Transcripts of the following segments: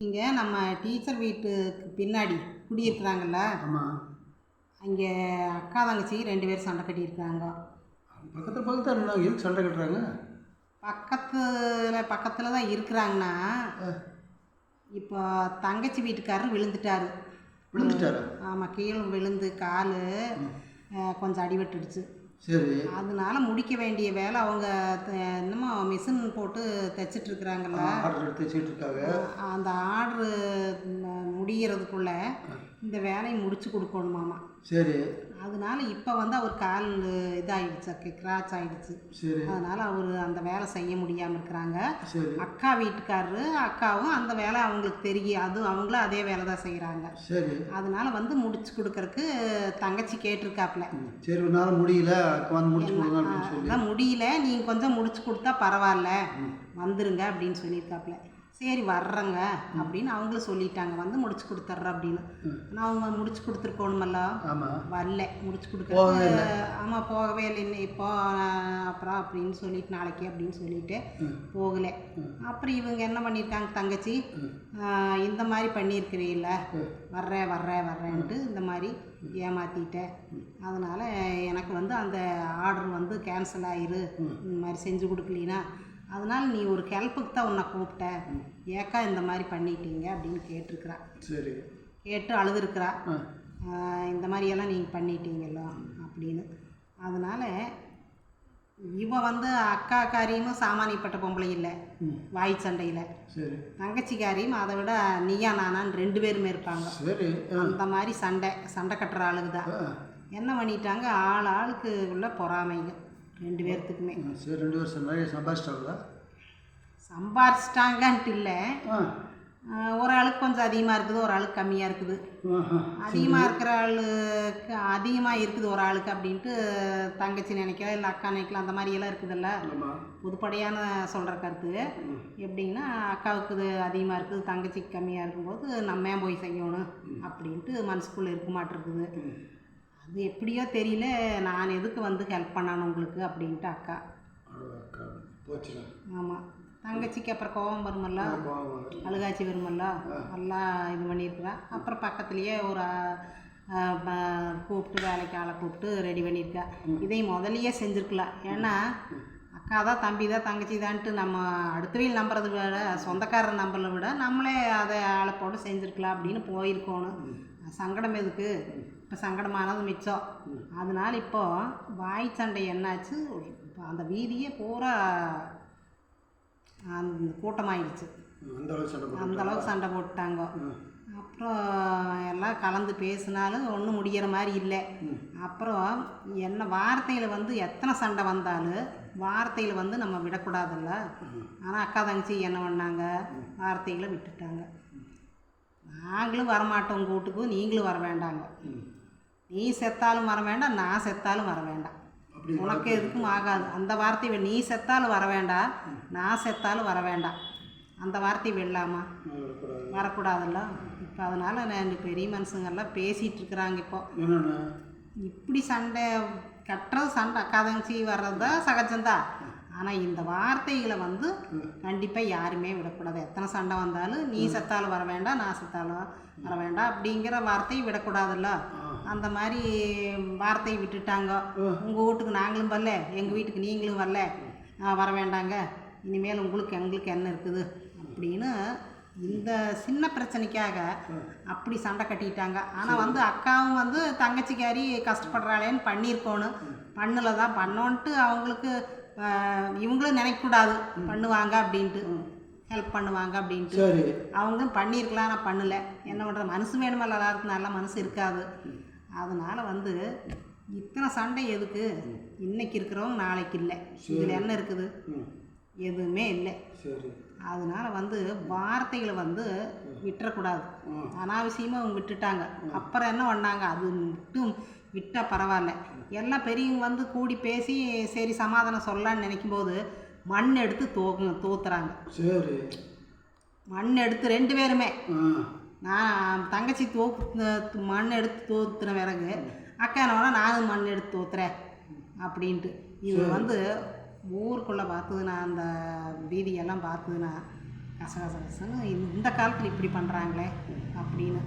இங்கே நம்ம டீச்சர் வீட்டுக்கு பின்னாடி குடியிருக்கிறாங்கல்ல? ஆமாம் அங்கே அக்கா தங்கச்சி ரெண்டு பேரும் சண்டை கட்டியிருக்காங்க பக்கத்தில் பக்கத்தில் இருந்தாங்க எதுக்கு சண்டை கட்டுறாங்க? பக்கத்தில் பக்கத்தில் தான் இருக்கிறாங்கன்னா இப்போ தங்கச்சி வீட்டுக்காரர் விழுந்துட்டாரு. விழுந்துட்டாரா? ஆமாம் கீழே விழுந்து கால் கொஞ்சம் அடிபட்டுடுச்சு. சரி. அதனால முடிக்க வேண்டிய வேலை அவங்க என்னமோ மிஷின் போட்டு தைச்சிட்டு இருக்கிறாங்கல்ல ஆர்டர் இருக்காங்க அந்த ஆர்டரு முடிகிறதுக்குள்ள இந்த வேலையை முடிச்சு கொடுக்கணுமாமா சரி. அதனால இப்போ வந்து அவர் கால் இதாகிடுச்சு கிராச் ஆகிடுச்சு சரி. அதனால் அவர் அந்த வேலை செய்ய முடியாமல் இருக்கிறாங்க. அக்கா வீட்டுக்காரரு அக்காவும் அந்த வேலை அவங்களுக்கு தெரியும். அது அவங்களும் அதே வேலை தான் செய்கிறாங்க சரி. அதனால வந்து முடிச்சு கொடுக்கறக்கு தங்கச்சி கேட்டிருக்காப்புல. ம். சரி ஒரு நாள் முடியல வந்து முடிச்சு கொடுங்க முடியல நீங்கள் கொஞ்சம் முடிச்சு கொடுத்தா பரவாயில்ல. வந்துருங்க அப்படின்னு சொல்லியிருக்காப்புல. சரி வர்றேங்க அப்படின்னு அவங்களும் சொல்லிட்டாங்க. வந்து முடிச்சு கொடுத்துட்றேன் அப்படின்னு. ஆனால் அவங்க முடிச்சு கொடுத்துருக்கணுமல்ல. வரல. முடிச்சு கொடுக்க ஆமாம் போகவே இல்லை. இன்னும் இப்போ அப்புறம் அப்படின்னு சொல்லிட்டு நாளைக்கு அப்படின்னு சொல்லிட்டு போகலை. அப்புறம் இவங்க என்ன பண்ணியிருக்காங்க தங்கச்சி? இந்த மாதிரி பண்ணியிருக்கிறீல்ல வர்றேன் வர்றேன் வர்றேன்ட்டு இந்த மாதிரி ஏமாற்றிட்டேன் அதனால் எனக்கு வந்து அந்த ஆர்டர் வந்து கேன்சல் ஆயிரு. இந்த மாதிரி செஞ்சு கொடுக்கலினா அதனால் நீ ஒரு ஹெல்ப்புக்கு தான் உன்னை கூப்பிட்டேன் ஏக்கா இந்த மாதிரி பண்ணிட்டீங்க அப்படின்னு கேட்டிருக்கிறா. சரி. கேட்டு அழுதுருக்கிறா. இந்த மாதிரியெல்லாம் நீங்கள் பண்ணிட்டீங்கல்ல அப்படின்னு. அதனால் இவ வந்து அக்கா காரியும் சாமானியப்பட்ட பொம்பளை இல்லை. வாய் சண்டையில். தங்கச்சிக்காரியும் அதை விட நீயா நானான்னு ரெண்டு பேருமே இருப்பாங்க. அந்த மாதிரி சண்டை சண்டை கட்டுற ஆளுக்கு தான். என்ன பண்ணிட்டாங்க? ஆள் ஆளுக்கு உள்ள பொறாமைங்க. ரெண்டு பேர்த்துக்குமே. சரி ரெண்டு வருஷம் நிறைய சம்பாதிச்சிட்டாங்களா சம்பாரிச்சிட்டாங்கன்ட்டு இல்லை. ஒரு ஆளுக்கு கொஞ்சம் அதிகமாக இருக்குது ஒரு ஆளுக்கு கம்மியாக இருக்குது. அதிகமாக இருக்கிற ஆளுக்கு அதிகமாக இருக்குது ஒரு ஆளுக்கு அப்படின்ட்டு தங்கச்சி நினைக்கலாம் இல்லை அக்கா நினைக்கலாம் அந்த மாதிரி எல்லாம் இருக்குதுல்ல. பொதுப்படையான சொல்கிற கருத்து. எப்படின்னா அக்காவுக்கு இது அதிகமாக இருக்குது தங்கச்சிக்கு கம்மியாக இருக்கும்போது நம்ம ஏன் போய் செய்யணும் அப்படின்ட்டு மனசுக்குள்ளே இருக்க மாட்டிருக்குது. அது எப்படியோ தெரியல. நான் எதுக்கு வந்து ஹெல்ப் பண்ணணும் உங்களுக்கு அப்படின்ட்டு அக்கா. ஆமாம் தங்கச்சிக்கு அப்புறம் கோபம் வருமல்ல. அழுகாச்சி வருமல்ல? எல்லாம் இது பண்ணியிருக்கிறா. அப்புறம் பக்கத்துலேயே ஒரு கூப்பிட்டு வேலைக்கு ஆளை கூப்பிட்டு ரெடி பண்ணியிருக்கா. இதை முதலியே செஞ்சுருக்கலாம் ஏன்னா அக்கா தான் தம்பி தான் தங்கச்சி தான்ட்டு நம்ம அடுத்தவையில் நம்புறதை விட சொந்தக்காரர் நம்பலை விட நம்மளே அதை போட்டு செஞ்சுருக்கலாம் அப்படின்னு போயிருக்கணும். சங்கடம் எதுக்கு? இப்போ சங்கடமானது மிச்சம். அதனால இப்போ வாய் சண்டை என்னாச்சு? அந்த வீதியே பூரா அந்த கூட்டமாயிடுச்சு அந்த அளவுக்கு சண்டை போட்டு அந்த அளவுக்கு சண்டை போட்டாங்க அப்புறம் எல்லாம் கலந்து பேசினாலும் ஒன்றும் முடிகிற மாதிரி இல்லை. அப்புறம் என்ன வார்த்தையில் வந்து எத்தனை சண்டை வந்தாலும் வார்த்தையில் வந்து நம்ம விடக்கூடாதுல்ல? ஆனால் அக்கா தங்கச்சி என்ன பண்ணாங்க? வார்த்தைகளை விட்டுட்டாங்க. நாங்களும் வரமாட்டோம் உங்கள் வீட்டுக்கு நீங்களும் வர வேண்டாங்க. நீ செத்தாலும் வர வேண்டாம் நான் செத்தாலும் வர வேண்டாம். உனக்கு எதுக்கும் ஆகாது. அந்த வார்த்தை நீ செத்தாலும் வர வேண்டாம் நான் செத்தாலும் வர வேண்டாம். அந்த வார்த்தை வரக்கூடாது. வரக்கூடாதுல்ல? இப்போ அதனால் நான் பெரிய மனுஷங்கெல்லாம் பேசிகிட்டு இருக்கிறாங்க இப்போ. இப்படி சண்டை கட்டுறது சண்டை அக்கா தங்கச்சி வர்றது தான் சகஜம்தான் ஆனால் இந்த வார்த்தைகளை வந்து கண்டிப்பாக யாருமே விடக்கூடாது. எத்தனை சண்டை வந்தாலும் நீ செத்தாலும் வர வேண்டாம் நான் செத்தாலும் வர வேண்டாம் அப்படிங்கிற வார்த்தையை விடக்கூடாதுல்ல. அந்த மாதிரி வார்த்தையை விட்டுட்டாங்க. உங்கள் வீட்டுக்கு நாங்களும் வரல எங்கள் வீட்டுக்கு நீங்களும் வரல. வர வேண்டாங்க. இனிமேல் உங்களுக்கு எங்களுக்கு என்ன இருக்குது? அப்படின்னு இந்த சின்ன பிரச்சனைக்காக அப்படி சண்டை கட்டிட்டாங்க. ஆனால் வந்து அக்காவும் வந்து தங்கச்சிக்காரி கஷ்டப்படுறாளேன்னு பண்ணியிருக்கோணும் பண்ணல தான் பண்ணோன்ட்டு அவங்களுக்கு இவங்களும் நினைக்கக்கூடாது. பண்ணுவாங்க அப்படின்ட்டு. ஹெல்ப் பண்ணுவாங்க அப்படின்ட்டு. அவங்களும் பண்ணியிருக்கலாம் நான் பண்ணல. என்ன பண்ணுறது மனசு வேணுமல்ல எல்லாருக்கும்? நல்ல மனசு இருக்காது. அதனால் வந்து இத்தனை சண்டை எதுக்கு? இன்னைக்கு இருக்கிறவங்க நாளைக்கு இல்லை. இதில் என்ன இருக்குது? எதுவுமே இல்லை. சரி. அதனால் வந்து வார்த்தைகளை வந்து விட்டுறக்கூடாது. அனாவசியமாக அவங்க விட்டுட்டாங்க. அப்புறம் என்ன பண்ணாங்க? அது மட்டும் விட்டால் பரவாயில்ல. எல்லாம் பெரியவங்க வந்து கூடி பேசி சரி சமாதானம் சொல்லலான்னு நினைக்கும்போது மண் எடுத்து தோக்கு தூத்துறாங்க. சரி. மண் எடுத்து ரெண்டு பேருமே. நான் தங்கச்சி தூக்கு மண் எடுத்து தூத்துன பிறகு அக்கா என்ன நானும் மண் எடுத்து தூத்துறேன் அப்படின்ட்டு. இது வந்து ஊருக்குள்ளே பார்த்ததுன்னா அந்த வீதியெல்லாம் பார்த்ததுன்னா கசகசகசன்னு இந்த காலத்தில் இப்படி பண்ணுறாங்களே அப்படின்னு.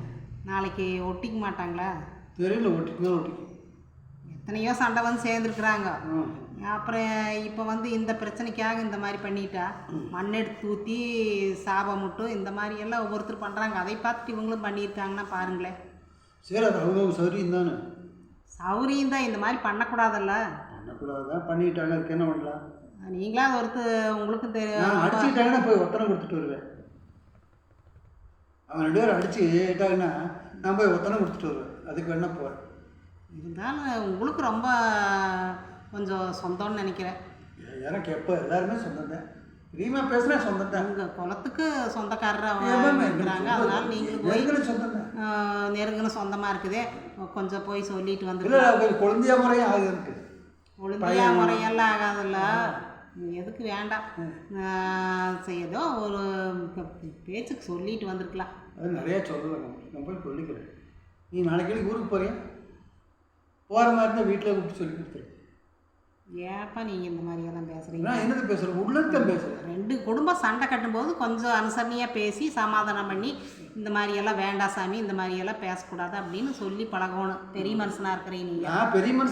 நாளைக்கு ஒட்டிக்க மாட்டாங்களா? தெரியல ஒட்டிக்கு ஒட்டிக்கு எத்தனையோ சண்டை வந்து சேர்ந்துருக்குறாங்க. அப்புறம் இப்போ வந்து இந்த பிரச்சனைக்காக இந்த மாதிரி பண்ணிட்டா மண் எடுத்து ஊற்றி சாபம் மட்டும் இந்த மாதிரி எல்லாம் ஒவ்வொருத்தர் பண்ணுறாங்க அதை பார்த்துட்டு இவங்களும் பண்ணியிருக்காங்கன்னா பாருங்களேன். சரி அது அவங்க சௌரியம் தானே? சௌரியம் தான் இந்த மாதிரி பண்ணக்கூடாதல்ல. பண்ணக்கூடாது பண்ணிட்டாங்க அதுக்கு என்ன பண்ணலாம்? நீங்களா ஒருத்தர் உங்களுக்கும் நான் தெரியும் அடிச்சுட்டாங்கன்னா போய் ஒத்தனை கொடுத்துட்டு வருவேன். அவன் ரெண்டு பேரும் அடிச்சு ஏட்டாங்கன்னா நான் போய் ஒத்தனை கொடுத்துட்டு வருவேன். அதுக்கு வேணா போவேன் இருந்தாலும் உங்களுக்கு ரொம்ப கொஞ்சம் சொந்தம்னு நினைக்கிறேன். எனக்கு எப்போ எல்லாருமே சொந்தம் தான் ரீமா பேசுனா சொந்தம் தான் உங்கள் குலத்துக்கு சொந்தக்காரராக இருக்கிறாங்க. அதனால நீங்களும் போய் சொந்தம் தான் நெருங்கின சொந்தமாக இருக்குதே. கொஞ்சம் போய் சொல்லிட்டு அவங்க குழந்தையா முறையும் ஆகுது எனக்கு. ஒழுங்கையா முறையெல்லாம் ஆகாதுல்ல. எதுக்கு வேண்டாம். ஏதோ ஒரு பேச்சுக்கு சொல்லிட்டு வந்திருக்கலாம். அது நிறையா சொல்லலாம் நான் போய் சொல்லிக்கிறேன். நீ நாளைக்கு ஊருக்கு போறியா? போகிற மாதிரி இருந்தால் வீட்டில் கூப்பிட்டு சொல்லி கொடுத்துரு. ஏப்பா நீங்கள் இந்த மாதிரி எல்லாம் பேசுகிறீங்க நான் என்னது பேசுகிறேன் உள்ளத்தை பேசுகிறேன் ரெண்டு குடும்பம் சண்டை கட்டும்போது கொஞ்சம் அனுசரணையாக பேசி சமாதானம் பண்ணி இந்த மாதிரி எல்லாம் வேண்டாம் சாமி இந்த மாதிரி எல்லாம் பேசக்கூடாது அப்படின்னு சொல்லி பழகணும். பெரிய மனுஷனாக இருக்கிறீங்க பெரிய மனுஷன்